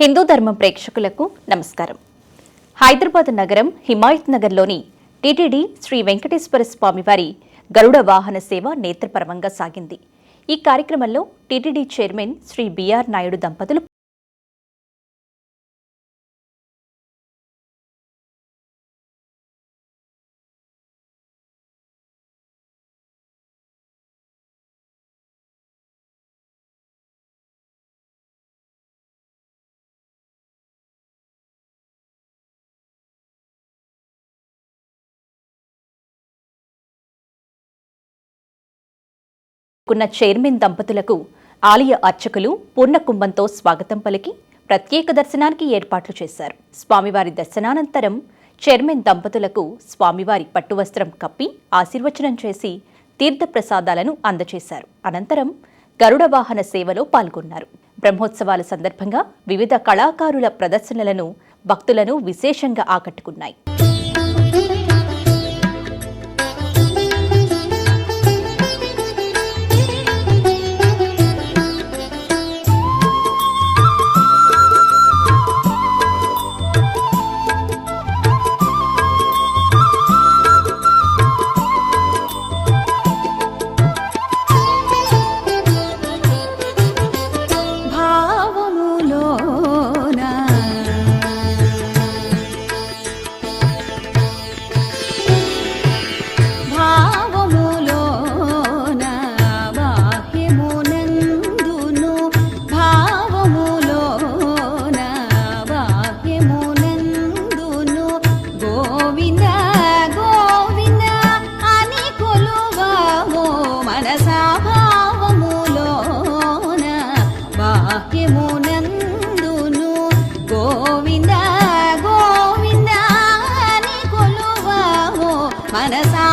హిందూ ధర్మం ప్రేక్షకులకు నమస్కారం. హైదరాబాద్ నగరం హిమాయత్ నగర్లోని టీటీడీ శ్రీ వెంకటేశ్వర స్వామివారి గరుడ వాహన సేవ నేత్రపరమంగా సాగింది. ఈ కార్యక్రమంలో TTD chairman Shri BR Naidu దంపతులు కున్న చైర్మన్ దంపతులకు ఆలయ అర్చకులు పూర్ణకుంభంతో స్వాగతం పలికి ప్రత్యేక దర్శనానికి ఏర్పాట్లు చేశారు. స్వామివారి దర్శనానంతరం చైర్మన్ దంపతులకు స్వామివారి పట్టువస్త్రం కప్పి ఆశీర్వచనం చేసి తీర్థప్రసాదాలను అందజేశారు అనంతరం గరుడ వాహన సేవలో పాల్గొన్నారు. బ్రహ్మోత్సవాల సందర్భంగా వివిధ కళాకారుల ప్రదర్శనలను భక్తులను విశేషంగా ఆకట్టుకున్నాయి. మనసా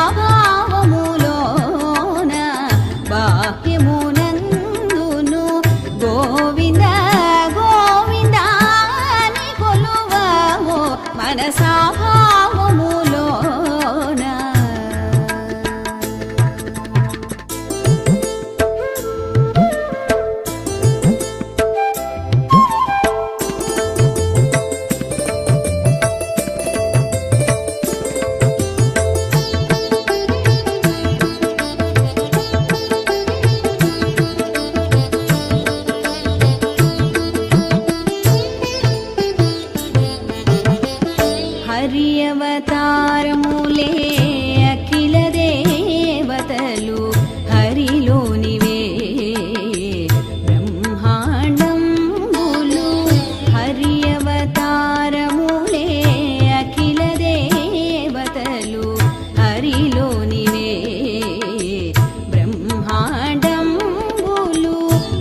దేవతలు హరిలోనివే. బ్రహ్మాండంబులు హరి అవతారములే అఖిల దేవతలు హరిలోనివే. బ్రహ్మాండంబులు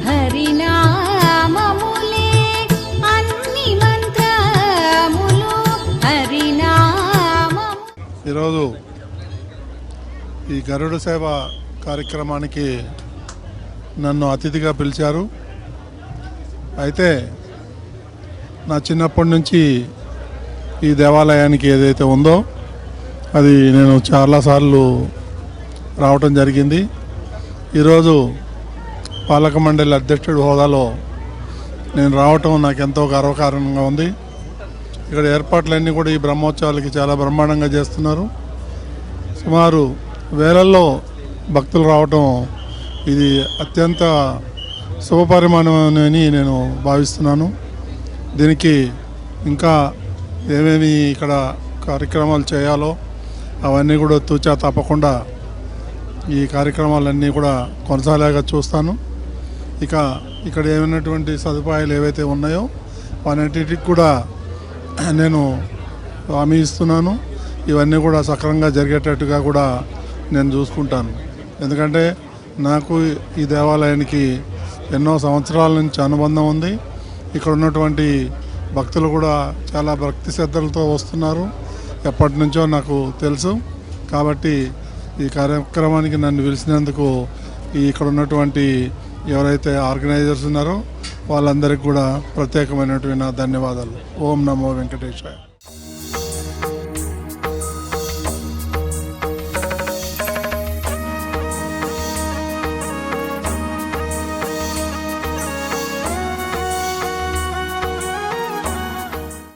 హరినామములే అన్ని మంత్రములు హరినామము ఈరోజు ఈ గరుడ సేవ కార్యక్రమానికి నన్ను అతిథిగా పిలిచారు. అయితే నా చిన్నప్పటి నుంచి ఈ దేవాలయానికి ఏదైతే ఉందో అది నేను చాలాసార్లు రావటం జరిగింది. ఈరోజు పాలక మండలి అధ్యక్షుడి హోదాలో నేను రావటం నాకు ఎంతో గర్వకారణంగా ఉంది. ఇక్కడ ఏర్పాట్లన్నీ కూడా ఈ బ్రహ్మోత్సవాలకి చాలా బ్రహ్మాండంగా చేస్తున్నారు. సుమారు వేలల్లో భక్తులు రావటం ఇది అత్యంత శుభ పరిమాణమని నేను భావిస్తున్నాను. దీనికి ఇంకా ఏమేమి ఇక్కడ కార్యక్రమాలు చేయాలో అవన్నీ కూడా తూచా తప్పకుండా ఈ కార్యక్రమాలన్నీ కూడా కొనసాగేలా చూస్తాను. ఇక ఇక్కడ ఏమైనటువంటి సదుపాయాలు ఏవైతే ఉన్నాయో వాటికి కూడా నేను హామీ ఇస్తున్నాను. ఇవన్నీ కూడా సక్రమంగా జరిగేటట్టుగా కూడా నేను చూసుకుంటాను. ఎందుకంటే నాకు ఈ దేవాలయానికి ఎన్నో సంవత్సరాల నుంచి అనుబంధం ఉంది. ఇక్కడ ఉన్నటువంటి భక్తులు కూడా చాలా భక్తి శ్రద్ధలతో వస్తున్నారు. ఎప్పటి నుంచో నాకు తెలుసు. కాబట్టి ఈ కార్యక్రమానికి నన్ను పిలిచినందుకు ఈ ఇక్కడ ఉన్నటువంటి ఎవరైతే ఆర్గనైజర్స్ ఉన్నారో వాళ్ళందరికీ కూడా ప్రత్యేకమైనటువంటి నా ధన్యవాదాలు. ఓం నమో వెంకటేశ్వర